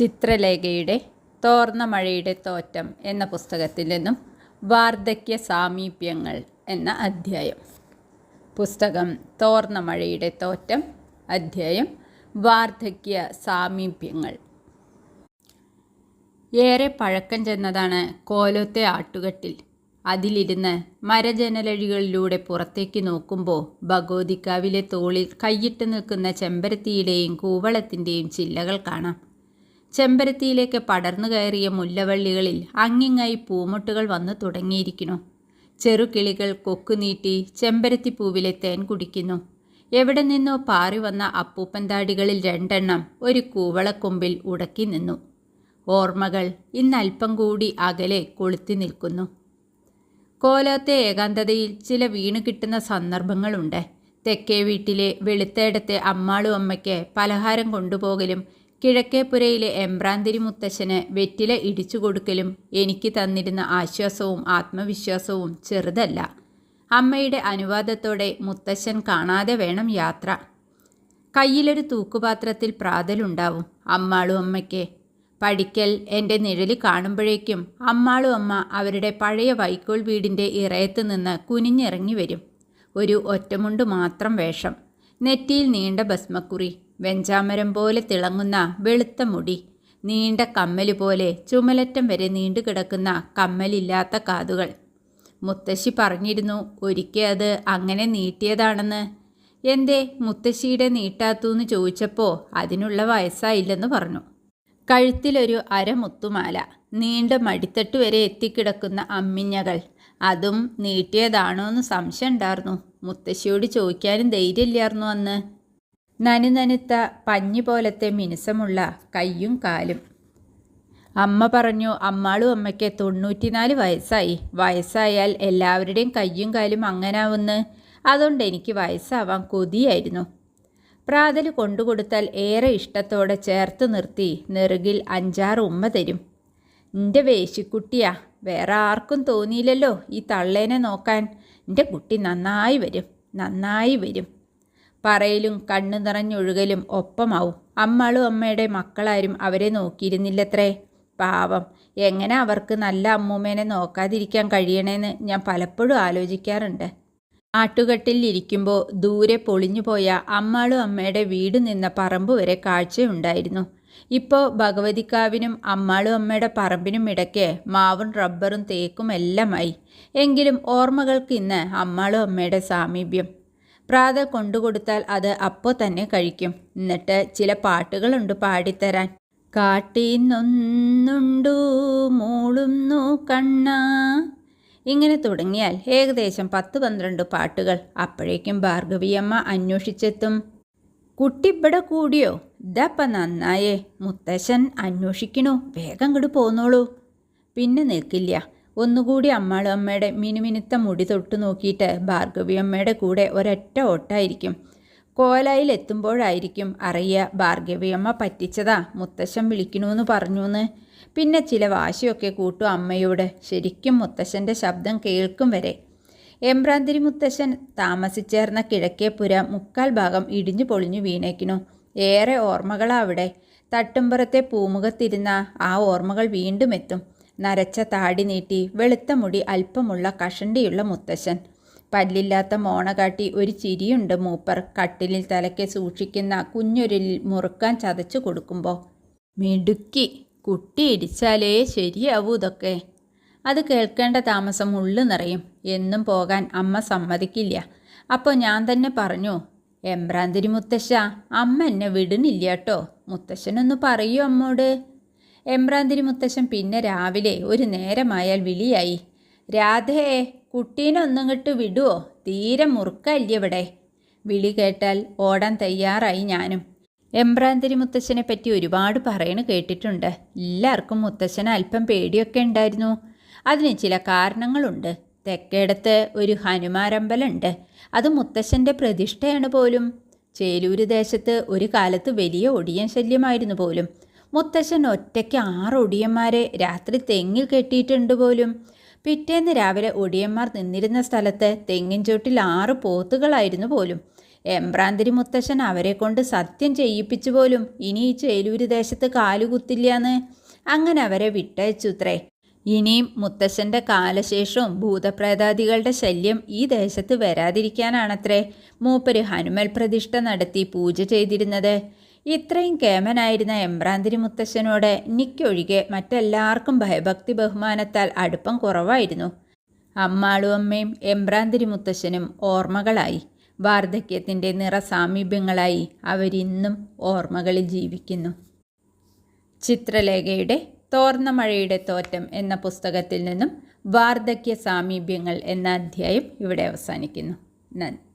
ചിത്രലേഖയുടെ തോർന്ന മഴയുടെ തോറ്റം എന്ന പുസ്തകത്തിൽ നിന്നും വാർദ്ധക്യ സാമീപ്യങ്ങൾ എന്ന അധ്യായം. പുസ്തകം തോർന്ന മഴയുടെ തോറ്റം അധ്യായം വാർദ്ധക്യ സാമീപ്യങ്ങൾ. ഏറെ പഴക്കം ചെന്നതാണ് കോലത്തെ ആട്ടുകട്ടിൽ. അതിലിരുന്ന് മരജനലഴികളിലൂടെ പുറത്തേക്ക് നോക്കുമ്പോൾ ഭഗവതിക്കാവിലെ തോളിൽ കൈയിട്ട് നിൽക്കുന്ന ചെമ്പരത്തിയുടെയും കൂവളത്തിന്റെയും ചില്ലകൾ കാണാം. ചെമ്പരത്തിയിലേക്ക് പടർന്നു കയറിയ മുല്ലവള്ളികളിൽ അങ്ങിങ്ങായി പൂമൊട്ടുകൾ വന്നു തുടങ്ങിയിരിക്കുന്നു. ചെറുകിളികൾ കൊക്കുനീട്ടി ചെമ്പരത്തിപ്പൂവിലെ തേൻ കുടിക്കുന്നു. എവിടെ നിന്നോ പാറി വന്ന അപ്പൂപ്പൻ താടികളിൽ രണ്ടെണ്ണം ഒരു കൂവളക്കൊമ്പിൽ ഉടക്കി നിന്നു. ഓർമ്മകൾ ഇന്നൽപ്പം കൂടി അകലെ കൊളുത്തി നിൽക്കുന്നു. കോലത്തെ ഏകാന്തതയിൽ ചില വീണു കിട്ടുന്ന സന്ദർഭങ്ങളുണ്ട്. തെക്കേ വീട്ടിലെ വെളുത്തേടത്തെ അമ്മാളും അമ്മയ്ക്ക് പലഹാരം കൊണ്ടുപോകലും കിഴക്കേപ്പുരയിലെ എംബ്രാന്തിരി മുത്തശ്ശന് വെറ്റില ഇടിച്ചു കൊടുക്കലും എനിക്ക് തന്നിരുന്ന ആശ്വാസവും ആത്മവിശ്വാസവും ചെറുതല്ല. അമ്മയുടെ അനുവാദത്തോടെ മുത്തശ്ശൻ കാണാതെ വേണം യാത്ര. കയ്യിലൊരു തൂക്കുപാത്രത്തിൽ പ്രാതലുണ്ടാവും. അമ്മാളും അമ്മയ്ക്ക് പഠിക്കൽ എന്റെ നിഴലി കാണുമ്പോഴേക്കും അമ്മാളും അമ്മ അവരുടെ പഴയ വൈക്കോൽ വീടിന്റെ ഇറയത്ത് നിന്ന് കുനിഞ്ഞിറങ്ങി വരും. ഒരു ഒറ്റമുണ്ട് മാത്രം വേഷം. നെറ്റിയിൽ നീണ്ട ഭസ്മക്കുറി. വെഞ്ചാമരം പോലെ തിളങ്ങുന്ന വെളുത്ത മുടി നീണ്ട കമ്മൽ പോലെ ചുമലറ്റം വരെ നീണ്ടു കിടക്കുന്ന കമ്മലില്ലാത്ത കാതുകൾ. മുത്തശ്ശി പറഞ്ഞിരുന്നു ഒരിക്കൽ അത് അങ്ങനെ നീട്ടിയതാണെന്ന്. എന്തേ മുത്തശ്ശിയുടെ നീട്ടാത്തൂന്ന് ചോദിച്ചപ്പോൾ അതിനുള്ള വയസ്സായില്ലെന്ന് പറഞ്ഞു. കഴുത്തിലൊരു അരമുത്തുമാല നീണ്ട മടിത്തട്ട് വരെ എത്തിക്കിടക്കുന്ന അമ്മിഞ്ഞകൾ അതും നീട്ടിയതാണോ എന്ന് സംശയം ഉണ്ടായിരുന്നു മുത്തശ്ശിയോട് ചോദിക്കാനും ധൈര്യമില്ലായിരുന്നു അന്ന്. നനുനനുത്ത പഞ്ഞു പോലത്തെ മിനുസമുള്ള കയ്യും കാലും. അമ്മ പറഞ്ഞു അമ്മാളും അമ്മയ്ക്ക് തൊണ്ണൂറ്റിനാല് വയസ്സായി. വയസ്സായാൽ എല്ലാവരുടെയും കയ്യും കാലും അങ്ങനാവുന്ന്. അതുകൊണ്ട് എനിക്ക് വയസ്സാവാൻ കൊതിയായിരുന്നു. പ്രാതൽ കൊണ്ടുകൊടുത്താൽ ഏറെ ഇഷ്ടത്തോടെ ചേർത്ത് നിർത്തി നെറുകിൽ അഞ്ചാറ് ഉമ്മ തരും. എന്റെ വേശിക്കുട്ടിയാ വേറെ ആർക്കും തോന്നിയില്ലല്ലോ ഈ തള്ളേനെ നോക്കാൻ. എന്റെ കുട്ടി നന്നായി വരും നന്നായി വരും. പറയലും കണ്ണു നിറഞ്ഞൊഴുകലും ഒപ്പമാവും. അമ്മളും അമ്മയുടെ മക്കളാരും അവരെ നോക്കിയിരുന്നില്ലത്രേ. പാവം എങ്ങനെ അവർക്ക് നല്ല അമ്മൂമ്മേനെ നോക്കാതിരിക്കാൻ കഴിയണേന്ന് ഞാൻ പലപ്പോഴും ആലോചിക്കാറുണ്ട്. ആട്ടുകട്ടിൽ ഇരിക്കുമ്പോൾ ദൂരെ പൊളിഞ്ഞുപോയ അമ്മാളും അമ്മയുടെ വീട് നിന്ന പറമ്പ് വരെ കാഴ്ചയുണ്ടായിരുന്നു. ഇപ്പോൾ ഭഗവതിക്കാവിനും അമ്മാളും അമ്മയുടെ പറമ്പിനും ഇടയ്ക്ക് മാവും റബ്ബറും തേക്കും എല്ലാമായി. എങ്കിലും ഓർമ്മകൾക്ക് ഇന്ന് അമ്മാളും അമ്മയുടെ സാമീപ്യം. പ്രാത കൊണ്ടുകൊടുത്താൽ അത് അപ്പോൾ തന്നെ കഴിക്കും. എന്നിട്ട് ചില പാട്ടുകളുണ്ട് പാടിത്തരാൻ. കാട്ടിന്നൊന്നുണ്ടു മൂളുന്നു കണ്ണ. ഇങ്ങനെ തുടങ്ങിയാൽ ഏകദേശം പത്ത് പന്ത്രണ്ട് പാട്ടുകൾ. അപ്പോഴേക്കും ഭാർഗവിയമ്മ അന്വേഷിച്ചെത്തും. കുട്ടിവിടെ കൂടിയോ? ഇതപ്പ നന്നായേ. മുത്തശ്ശൻ അന്വേഷിക്കണോ. വേഗം ഇങ്ങോട്ട് പോന്നോളൂ. പിന്നെ നിൽക്കില്ല. ഒന്നുകൂടി അമ്മാളും അമ്മയുടെ മിനുമിനുത്ത മുടി തൊട്ട് നോക്കിയിട്ട് ഭാർഗവി അമ്മയുടെ കൂടെ ഒരൊറ്റ ഓട്ടായിരിക്കും. കോലായിൽ എത്തുമ്പോഴായിരിക്കും അറിയുക ഭാർഗവിയമ്മ പറ്റിച്ചതാ മുത്തശ്ശൻ വിളിക്കണമെന്ന് പറഞ്ഞൂന്ന്. പിന്നെ ചില വാശിയൊക്കെ കൂട്ടും അമ്മയോട്. ശരിക്കും മുത്തശ്ശന്റെ ശബ്ദം കേൾക്കും വരെ. എംബ്രാന്തിരി മുത്തശ്ശൻ താമസിച്ചേർന്ന കിഴക്കേപ്പുര മുക്കാൽ ഭാഗം ഇടിഞ്ഞു പൊളിഞ്ഞു വീണേക്കിനു. ഏറെ ഓർമ്മകളാ അവിടെ. തട്ടുംപുറത്തെ പൂമുഖത്തിരുന്ന ആ ഓർമ്മകൾ വീണ്ടും എത്തും. നരച്ച താടി നീട്ടി വെളുത്ത മുടി അല്പമുള്ള കഷണ്ടിയുള്ള മുത്തശ്ശൻ. പല്ലില്ലാത്ത മോണ കാട്ടി ഒരു ചിരിയുണ്ട് മൂപ്പർ. കട്ടിലിൽ തലയ്ക്ക് സൂക്ഷിക്കുന്ന കുഞ്ഞൊരിൽ മുറുക്കാൻ ചതച്ചു കൊടുക്കുമ്പോൾ മിടുക്കി കുട്ടി ഇടിച്ചാലേ ശരിയാവൂ ഇതൊക്കെ. അത് കേൾക്കേണ്ട താമസം ഉള്ളു നിറയും. എന്നും പോകാൻ അമ്മ സമ്മതിക്കില്ല. അപ്പോൾ ഞാൻ തന്നെ പറഞ്ഞു എംബ്രാന്തിരി മുത്തശ്ശ അമ്മ എന്നെ വിടുന്നില്ല കേട്ടോ. മുത്തശ്ശനൊന്ന് പറയൂ അമ്മോട്. എമ്പ്രാന്തിരി മുത്തശ്ശൻ പിന്നെ രാവിലെ ഒരു നേരമായാൽ വിളിയായി. രാധേ കുട്ടീനെ ഒന്നിങ്ങോട്ട് വിടുവോ? തീരെ മുറുക്കല്ല ഇവിടെ. വിളി കേട്ടാൽ ഓടാൻ തയ്യാറായി ഞാനും. എമ്പ്രാന്തിരി മുത്തശ്ശനെ പറ്റി ഒരുപാട് പറയണ കേട്ടിട്ടുണ്ട്. എല്ലാവർക്കും മുത്തശ്ശന് അല്പം പേടിയൊക്കെ ഉണ്ടായിരുന്നു. അതിന് ചില കാരണങ്ങളുണ്ട്. തെക്കേടത്ത് ഒരു ഹനുമാരമ്പലുണ്ട്. അത് മുത്തശ്ശന്റെ പ്രതിഷ്ഠയാണ് പോലും. ചേലൂര് ദേശത്ത് ഒരു കാലത്ത് വലിയ ഒടിയൻ ശല്യമായിരുന്നു പോലും. മുത്തശ്ശൻ ഒറ്റയ്ക്ക് ആറ് ഒടിയന്മാരെ രാത്രി തെങ്ങിൽ കെട്ടിയിട്ടുണ്ട് പോലും. പിറ്റേന്ന് രാവിലെ ഒടിയന്മാർ നിന്നിരുന്ന സ്ഥലത്ത് തെങ്ങിൻ ചോട്ടിൽ ആറ് പോത്തുകളായിരുന്നു പോലും. എംബ്രാന്തിരി മുത്തശ്ശൻ അവരെ കൊണ്ട് സത്യം ചെയ്യിപ്പിച്ചു പോലും. ഇനി ഈ ചേലൂര് ദേശത്ത് കാലുകുത്തില്ലാന്ന് അങ്ങനെ അവരെ വിട്ടയച്ചുത്രേ. ഇനിയും മുത്തശ്ശന്റെ കാലശേഷവും ഭൂതപ്രേതാദികളുടെ ശല്യം ഈ ദേശത്ത് വരാതിരിക്കാനാണത്രേ. മൂപ്പര് ഹനുമൽ പ്രതിഷ്ഠ നടത്തി പൂജ ചെയ്തിരുന്നത്. ഇത്രയും കേമനായിരുന്ന എംബ്രാന്തിരി മുത്തശ്ശനോട് നിക്കൊഴികെ മറ്റെല്ലാവർക്കും ഭയഭക്തി ബഹുമാനത്താൽ അടുപ്പം കുറവായിരുന്നു. അമ്മാളും അമ്മയും എംബ്രാന്തിരി മുത്തശ്ശനും ഓർമ്മകളായി. വാർദ്ധക്യത്തിന്റെ നിറസാമീപ്യങ്ങളായി അവരിന്നും ഓർമ്മകളിൽ ജീവിക്കുന്നു. ചിത്രലേഖയുടെ തോർന്ന മഴയുടെ തോറ്റം എന്ന പുസ്തകത്തിൽ നിന്നും വാർദ്ധക്യ സാമീപ്യങ്ങൾ എന്ന അധ്യായം ഇവിടെ അവസാനിക്കുന്നു. നന്ദി.